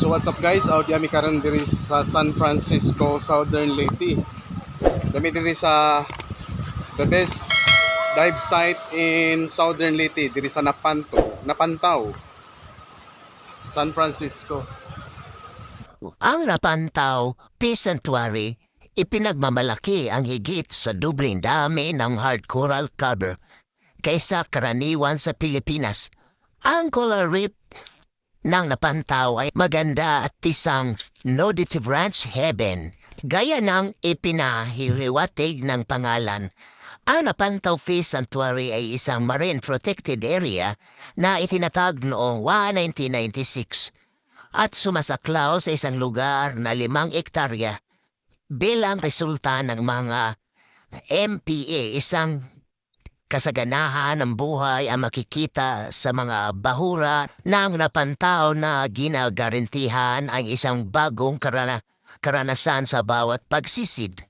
So what's up guys? Out yami karon diri sa San Francisco, Southern Leyte. Dami diri sa the best dive site in Southern Leyte diri sa Napanto, Napantaw. San Francisco. Ang Napantaw Peace Sanctuary, ipinagmamalaki ang higit sa dubling dami ng hard coral cover kaysa karaniwan sa Pilipinas. Ang coral reef ng Napantaw ay maganda at isang nudity ranch heaven. Gaya ng ipinahihiwatig ng pangalan, ang Napantaw Fish Sanctuary ay isang marine protected area na itinatag noong 1996 at sumasaklaw sa isang lugar na limang ektarya bilang resulta ng mga MPA, isang kasaganahan ng buhay ang makikita sa mga bahura ng napantaw na ginagarantihan ang isang bagong karana karanasan sa bawat pagsisid.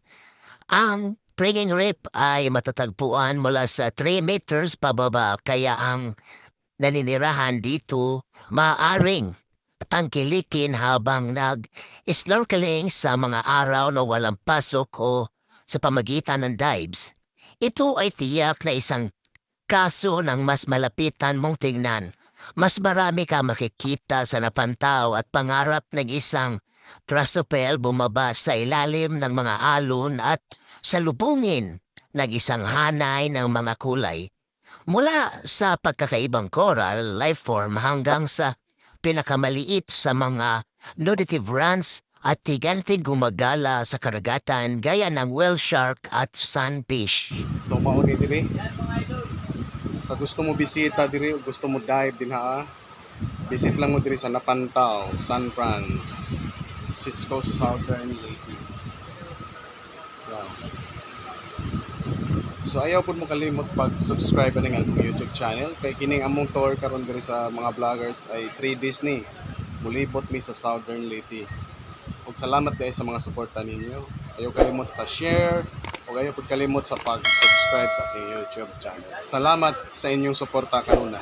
Ang Springing Rip ay matatagpuan mula sa 3 meters pababa kaya ang naninirahan dito maaring tangkilikin habang nag-snorkeling sa mga araw na walang pasok o sa pamagitan ng dives. Ito ay tiyak na isang kaso ng mas malapitan mong tingnan. Mas marami ka makikita sa napantaw at pangarap ng isang trasopel bumaba sa ilalim ng mga alon at salubungin ng isang hanay ng mga kulay. Mula sa pagkakaibang coral life form hanggang sa pinakamaliit sa mga nuditive rans at tiganting gumagala sa karagatan gaya ng whale shark at sunfish. So mauni diri. Sa gusto mo bisita diri, o gusto mo dive din ha. Visit lang mo diri sa Napantaw, San Francisco Southern Leyte. Yan. So ayaw pud mo kalimot pag-subscribe na ng akong YouTube channel kay kining among tour karon diri sa mga vloggers ay 3 days ni. Mulibot mi sa Southern Leyte. Ug salamat guys sa mga suporta ninyo. Ayaw kalimot sa share ug ayaw pud kalimot sa pag-subscribe sa aking YouTube channel. Salamat sa inyong suporta kanunay.